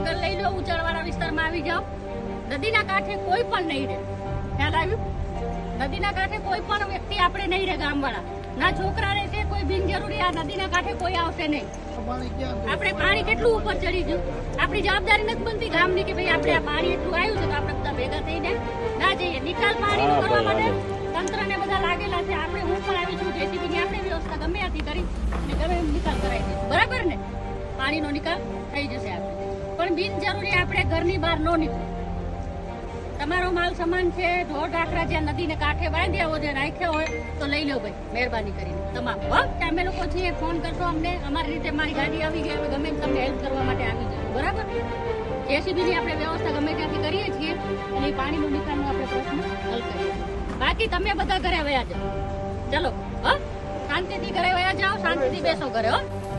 આગળ લઈ લો ઉચાળવાળા વિસ્તારમાં આવી જાઓ. નદીના કાંઠે કોઈ પણ નહીં રહે. ખ્યાલ આવ્યું? નદીના કાંઠે કોઈ પણ વ્યક્તિ આપણે નહીં રહે ગામવાળા. ના છોકરા રહે છે કોઈ બિનજરૂરી આ નદીના કાંઠે કોઈ આવશે નહીં. આપણે પાણી કેટલું ઉપર ચડી ગયું? આપણી જવાબદારી નથી બનતી ગામની કે ભાઈ આપણે આ પાણી એટલું આવ્યું છે તો આપણે બધા ભેગા થઈને ના જઈએ. નિકાલ પાણી કરવા માટે તંત્રને બધા લાગેલા છે. આપણે હું પણ આવી છું જેથી ની આપણે વ્યવસ્થા ગમે ત્યાંથી કરી અને ગમે નિકાલ કરાવી દઈશું બરાબર ને? પાણીનો નિકાલ થઈ જશે આપણે. પણ બિનજરૂરી આપણે ઘરની બહાર ન નીકળો. તમારો માલ સમાન છે ઢોર ઢાકરા જ્યાં નદીને કાંઠે બાંધ્યા હોય રાખ્યા હોય, તો લઈ લો ભાઈ, મહેરબાની કરીને. તમામ. કે અમે લોકો છીએ, ફોન કરશો અમને, અમારી રીતે મારી ગાડી આવી ગઈ અમે ગમે તમને હેલ્પ કરવા માટે આવી જશું બરાબર? જેસીબીની આપણે વ્યવસ્થા ગમે ત્યાંથી કરીએ છીએ, અને પાણીનો નિકાલનો આપણે પ્રશ્ન હલ કરીએ બાકી તમે બધા ઘરે વયા જાઓ. ચલો, હ, શાંતિથી ઘરે વયા જાઓ, શાંતિથી બેસો ઘરે, હો.